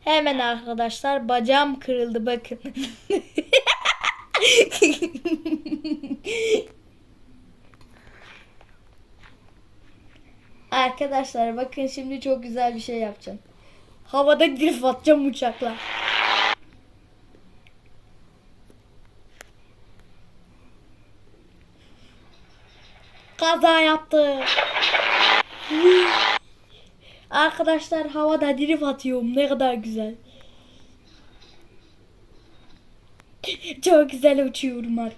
Hemen arkadaşlar bacağım kırıldı bakın. arkadaşlar bakın şimdi çok güzel bir şey yapacağım. Havada drift atacağım uçakla. Kaza yaptı. Arkadaşlar havada drift atıyorum. Ne kadar güzel. Çok güzel uçuyorum ar-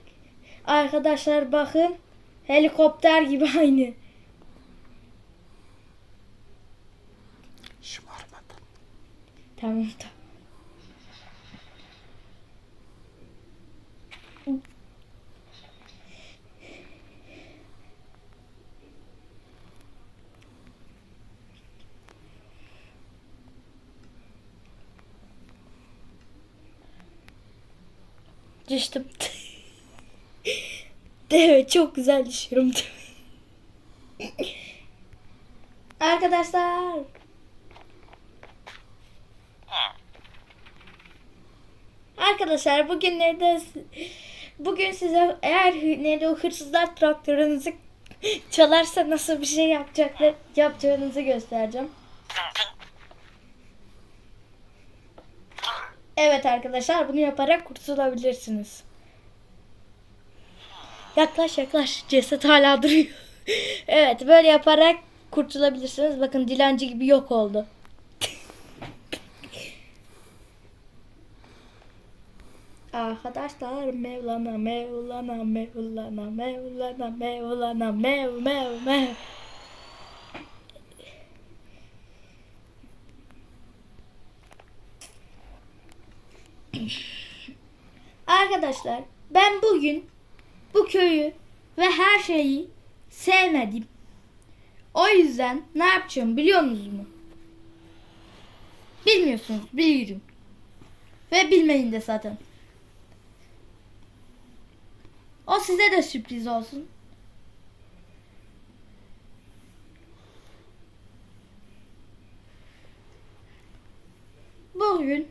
Arkadaşlar bakın. Helikopter gibi aynı. Şımarmadan. Tamam tamam. Düştüm. evet çok güzel düşüyorum. Arkadaşlar. Arkadaşlar bugün nerede bugün size eğer nerede o hırsızlar traktörünüzü çalarsa nasıl bir şey yapacaklar yapacağınızı göstereceğim. Evet arkadaşlar bunu yaparak kurtulabilirsiniz. Yaklaş yaklaş ceset hala duruyor. evet böyle yaparak kurtulabilirsiniz. Bakın dilenci gibi yok oldu. Arkadaşlar Mevlana Mevlana Mevlana Mevlana Mevlana Mev Mev Mev Arkadaşlar ben bugün bu köyü ve her şeyi sevmedim. O yüzden ne yapacağım biliyor musunuz mu? Bilmiyorsunuz biliyorum. Ve bilmeyin de zaten. O size de sürpriz olsun. Bugün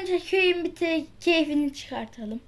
önce köyün bir keyfini çıkartalım.